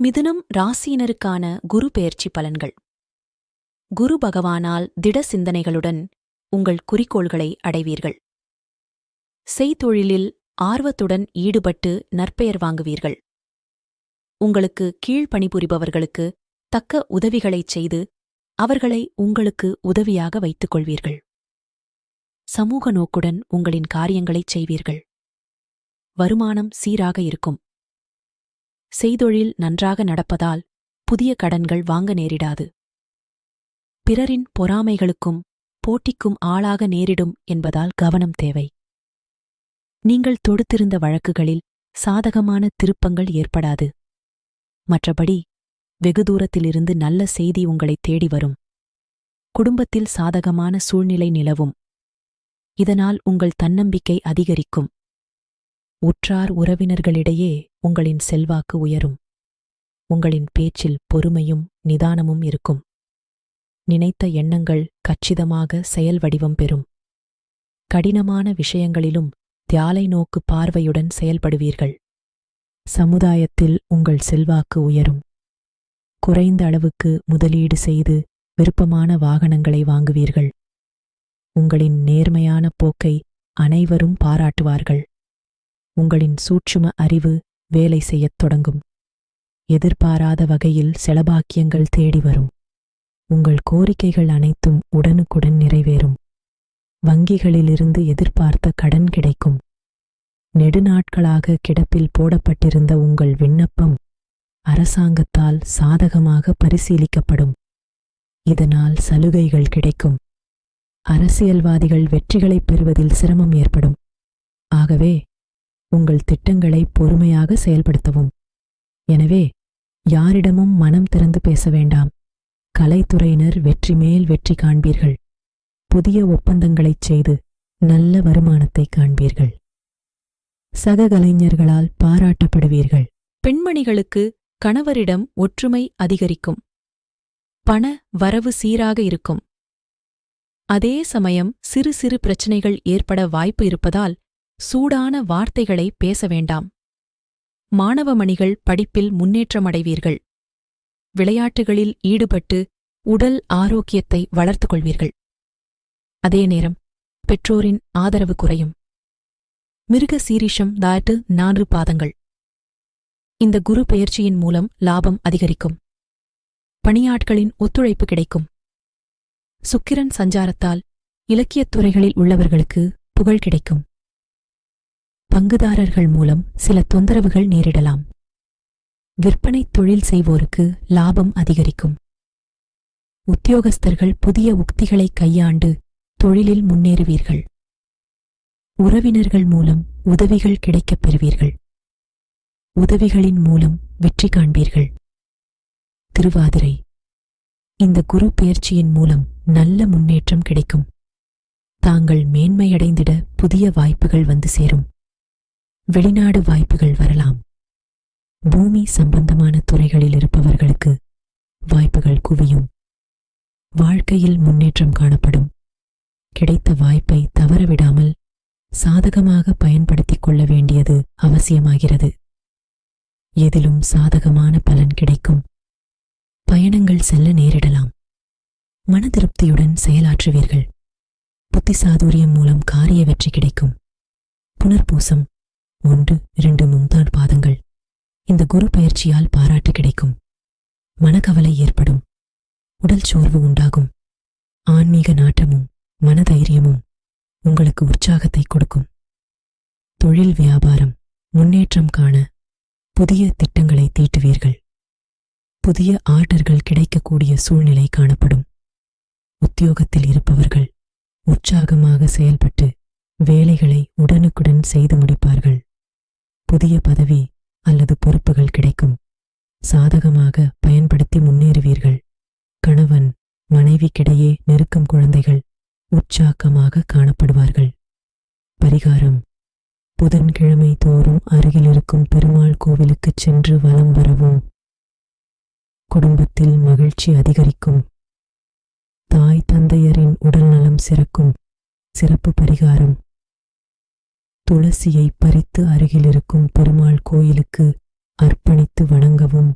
மிதுனம் ராசியினருக்கான குரு பெயர்ச்சி பலன்கள். குரு பகவானால் திட சிந்தனைகளுடன் உங்கள் குறிக்கோள்களை அடைவீர்கள். செய்தொழிலில் ஆர்வத்துடன் ஈடுபட்டு நற்பெயர் வாங்குவீர்கள். உங்களுக்கு கீழ்ப்பணிபுரிபவர்களுக்கு தக்க உதவிகளைச் செய்து அவர்களை உங்களுக்கு உதவியாக வைத்துக் கொள்வீர்கள் சமூக நோக்குடன் உங்களின் காரியங்களைச் செய்வீர்கள். வருமானம் சீராக இருக்கும். செய்தொழில் நன்றாக நடப்பதால் புதிய கடன்கள் வாங்க நேரிடாது. பிறரின் பொறாமைகளுக்கும் போட்டிக்கும் ஆளாக நேரிடும் என்பதால் கவனம் தேவை. நீங்கள் தொடுத்திருந்த வழக்குகளில் சாதகமான திருப்பங்கள் ஏற்படாது. மற்றபடி வெகு தூரத்திலிருந்து நல்ல செய்தி உங்களை தேடி வரும். குடும்பத்தில் சாதகமான சூழ்நிலை நிலவும். இதனால் உங்கள் தன்னம்பிக்கை அதிகரிக்கும். உற்றார் உறவினர்களிடையே உங்களின் செல்வாக்கு உயரும். உங்களின் பேச்சில் பொறுமையும் நிதானமும் இருக்கும். நினைத்த எண்ணங்கள் கச்சிதமாக செயல் வடிவம் பெறும். கடினமான விஷயங்களிலும் தியாலை நோக்கு பார்வையுடன் செயல்படுவீர்கள். சமுதாயத்தில் உங்கள் செல்வாக்கு உயரும். குறைந்த அளவுக்கு முதலீடு செய்து விருப்பமான வாகனங்களை வாங்குவீர்கள். உங்களின் நேர்மையான போக்கை அனைவரும் பாராட்டுவார்கள். உங்களின் சூட்சும அறிவு வேலை செய்யத் தொடங்கும். எதிர்பாராத வகையில் செலபாக்கியங்கள் தேடி வரும். உங்கள் கோரிக்கைகள் அனைத்தும் உடனுக்குடன் நிறைவேறும். வங்கிகளிலிருந்து எதிர்பார்த்த கடன் கிடைக்கும். நெடுநாட்களாக கிடப்பில் போடப்பட்டிருந்த உங்கள் விண்ணப்பம் அரசாங்கத்தால் சாதகமாக பரிசீலிக்கப்படும். இதனால் சலுகைகள் கிடைக்கும். அரசியல்வாதிகள் வெற்றிகளைப் பெறுவதில் சிரமம் ஏற்படும். ஆகவே உங்கள் திட்டங்களை பொறுமையாக செயல்படுத்தவும். எனவே யாரிடமும் மனம் திறந்து பேச வேண்டாம். கலைத்துறையினர் வெற்றி மேல் வெற்றி காண்பீர்கள். புதிய ஒப்பந்தங்களைச் செய்து நல்ல வருமானத்தை காண்பீர்கள். சக கலைஞர்களால் பாராட்டப்படுவீர்கள். பெண்மணிகளுக்கு கணவரிடம் ஒற்றுமை அதிகரிக்கும். பண வரவு சீராக இருக்கும். அதே சமயம் சிறு சிறு பிரச்சனைகள் ஏற்பட வாய்ப்பு இருப்பதால் சூடான வார்த்தைகளை பேச வேண்டாம். மாணவமணிகள் படிப்பில் முன்னேற்றமடைவீர்கள். விளையாட்டுகளில் ஈடுபட்டு உடல் ஆரோக்கியத்தை வளர்த்துக் கொள்வீர்கள் அதே நேரம் பெற்றோரின் ஆதரவு குறையும். மிருக சீரிஷம் தாட்டு நான்கு பாதங்கள். இந்த குரு பெயர்ச்சியின் மூலம் லாபம் அதிகரிக்கும். பணியாட்களின் ஒத்துழைப்பு கிடைக்கும். சுக்கிரன் சஞ்சாரத்தால் இலக்கியத் துறைகளில் உள்ளவர்களுக்கு புகழ் கிடைக்கும். பங்குதாரர்கள் மூலம் சில தொந்தரவுகள் நேரிடலாம். விற்பனை தொழில் செய்வோருக்கு லாபம் அதிகரிக்கும். உத்தியோகஸ்தர்கள் புதிய உக்திகளை கையாண்டு தொழிலில் முன்னேறுவீர்கள். உறவினர்கள் மூலம் உதவிகள் கிடைக்கப் பெறுவீர்கள். உதவிகளின் மூலம் வெற்றி காண்பீர்கள். திருவாதிரை. இந்த குரு பெயர்ச்சியின் மூலம் நல்ல முன்னேற்றம் கிடைக்கும். தாங்கள் மேன்மையடைந்திட புதிய வாய்ப்புகள் வந்து சேரும். வெளிநாடு வாய்ப்புகள் வரலாம். பூமி சம்பந்தமான துறைகளில் இருப்பவர்களுக்கு வாய்ப்புகள் குவியும். வாழ்க்கையில் முன்னேற்றம் காணப்படும். கிடைத்த வாய்ப்பை தவறவிடாமல் சாதகமாக பயன்படுத்திக் கொள்ள வேண்டியது அவசியமாகிறது. எதிலும் சாதகமான பலன் கிடைக்கும். பயணங்கள் செல்ல நேரிடலாம். மனதிருப்தியுடன் செயலாற்றுவீர்கள். புத்திசாதுரியம் மூலம் காரிய வெற்றி கிடைக்கும். புனர்பூசம் ஒன்று இரண்டு மும்தான் பாதங்கள். இந்த குரு பயிற்சியால் பாராட்டு கிடைக்கும். மனக்கவலை ஏற்படும். உடல் சோர்வு உண்டாகும். ஆன்மீக நாட்டமும் மனதைரியமும் உங்களுக்கு உற்சாகத்தை கொடுக்கும். தொழில் வியாபாரம் முன்னேற்றம் காண புதிய திட்டங்களை தீட்டுவீர்கள். புதிய ஆர்டர்கள் கிடைக்கக்கூடிய சூழ்நிலை காணப்படும். உத்தியோகத்தில் இருப்பவர்கள் உற்சாகமாக செயல்பட்டு வேலைகளை உடனுக்குடன் செய்து முடிப்பார்கள். புதிய பதவி அல்லது பொறுப்புகள் கிடைக்கும். சாதகமாக பயன்படுத்தி முன்னேறுவீர்கள். கணவன் மனைவிக்கிடையே நெருக்கம் குழந்தைகள் உற்சாகமாக காணப்படுவார்கள். பரிகாரம். புதன்கிழமை தோறும் அருகில் இருக்கும் பெருமாள் கோவிலுக்குச் சென்று வலம் வரவும். குடும்பத்தில் மகிழ்ச்சி அதிகரிக்கும். தாய் தந்தையரின் உடல்நலம் சிறக்கும். சிறப்பு பரிகாரம். துளசியை பறித்து அருகிலிருக்கும் பெருமாள் கோயிலுக்கு அர்ப்பணித்து வணங்கவும்